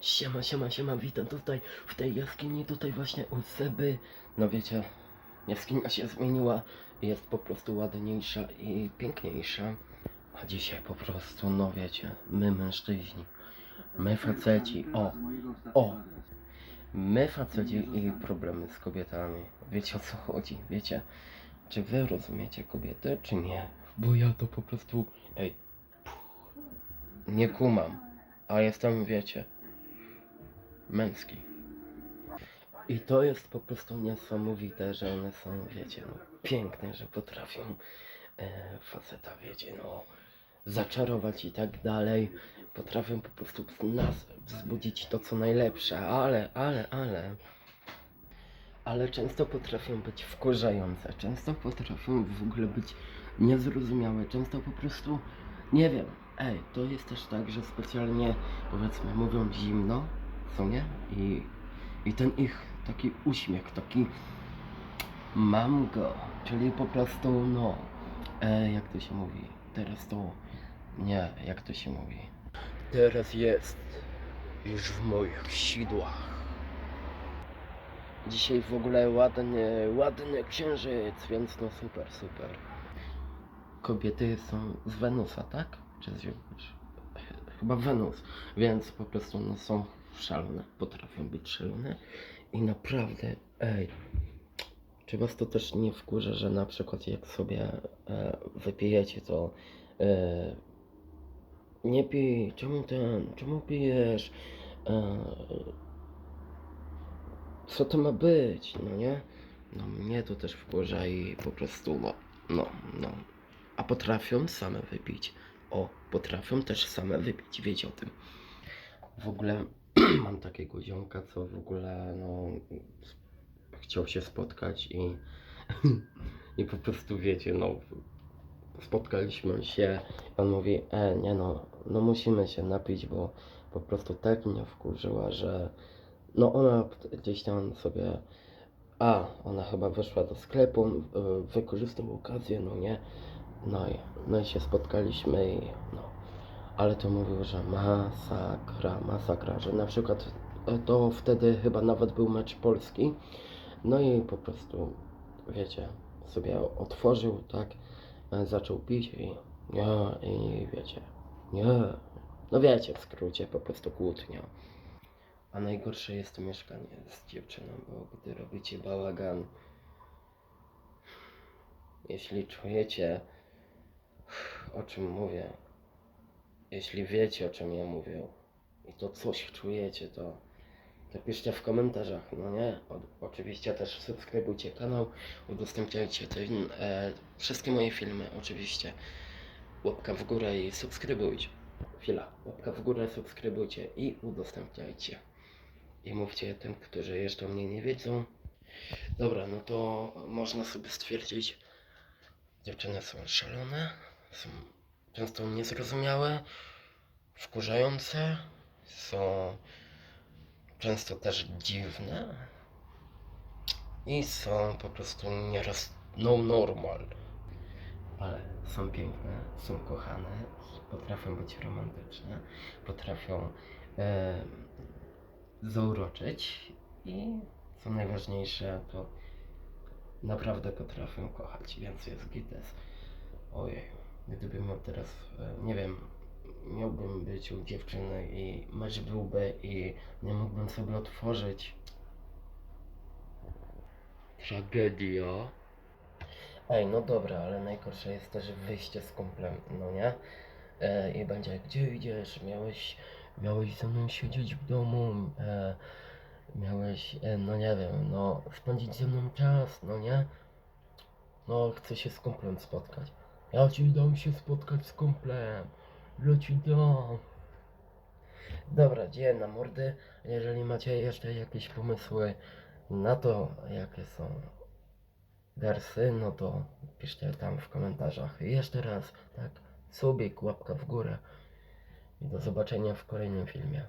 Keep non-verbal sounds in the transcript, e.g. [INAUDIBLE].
Siema, siema, siema, witam tutaj w tej jaskini, tutaj właśnie u Seby. No wiecie, jaskinia się zmieniła jest po prostu ładniejsza i piękniejsza. A dzisiaj po prostu, no wiecie, my mężczyźni, my faceci, o, o, my faceci i problemy z kobietami. Wiecie o co chodzi, wiecie? Czy wy rozumiecie kobiety, czy nie? Bo ja to po prostu, ej, nie kumam, a jestem, wiecie, męski. I to jest po prostu niesamowite, że one są, wiecie, no, piękne, że potrafią e, faceta, wiecie, no, zaczarować i tak dalej. Potrafią po prostu nas wzbudzić to, co najlepsze, ale, ale, ale. Ale często potrafią być wkurzające, często potrafią w ogóle być niezrozumiałe, często po prostu, nie wiem, ej, to jest też tak, że specjalnie, powiedzmy, mówią zimno, co nie? I, i ten ich taki uśmiech, taki mam go, czyli po prostu, no, e, jak to się mówi, teraz to, nie, jak to się mówi, teraz jest już w moich sidłach. Dzisiaj w ogóle ładny, ładny księżyc, więc no super, super. Kobiety są z Wenusa, tak? Czy z? Chyba Wenus, więc po prostu no, są szalone, potrafią być szalone i naprawdę, ej, czy was to też nie wkurza, że na przykład jak sobie e, wypijecie, to e, nie pij, czemu ten, czemu pijesz, e, co to ma być, no nie? No mnie to też wkurza i po prostu, no, no, no. A potrafią same wypić. O, potrafią też same wypić, wiecie o tym. W ogóle [CLEARS THROAT] mam takiego ziomka, co w ogóle, no, chciał się spotkać i, [CLEARS THROAT] i po prostu, wiecie, no, spotkaliśmy się, on mówi, e, nie no, no musimy się napić, bo po prostu tak mnie wkurzyła, że no ona gdzieś tam sobie, a, ona chyba wyszła do sklepu, wykorzystał okazję, no nie, no i, no i się spotkaliśmy i no, ale to mówił, że masakra, masakra, że na przykład e, to wtedy chyba nawet był mecz Polski, no i po prostu, wiecie, sobie otworzył, tak, e, zaczął pić i nie, i wiecie, nie, no wiecie, w skrócie, po prostu kłótnia. A najgorsze jest to mieszkanie z dziewczyną, bo gdy robicie bałagan, jeśli czujecie, o czym mówię, jeśli wiecie, o czym ja mówię i to coś czujecie, to, to piszcie w komentarzach, no nie? O, oczywiście też subskrybujcie kanał, udostępniajcie ten, e, wszystkie moje filmy, oczywiście. Łapka w górę i subskrybujcie. Chwila, łapka w górę, subskrybujcie i udostępniajcie. I mówcie tym, którzy jeszcze mnie nie wiedzą. Dobra, no to można sobie stwierdzić, dziewczyny są szalone, są często niezrozumiałe, wkurzające, są często też dziwne i są po prostu nieraz no normal. Ale są piękne, są kochane, potrafią być romantyczne, potrafią e, zauroczyć i co najważniejsze to naprawdę potrafią kochać, więc jest gites. Ojej, gdybym miał teraz, e, nie wiem, miałbym być u dziewczyny i mecz byłby i nie mógłbym sobie otworzyć. Tragedia. Ej, no dobra, ale najgorsze jest też wyjście z kumplem, no nie? E, I będzie, gdzie idziesz? Miałeś, miałeś ze mną siedzieć w domu, e, miałeś, e, no nie wiem, no spędzić ze mną czas, no nie? No, chcę się z kumplem spotkać. Ja ci dam się spotkać z kumplem. Ja ci dam. Dobra, dzieje na mordy. Jeżeli macie jeszcze jakieś pomysły na to, jakie są wersy, no to piszcie tam w komentarzach. I jeszcze raz, tak, subik, łapka w górę. I do zobaczenia w kolejnym filmie.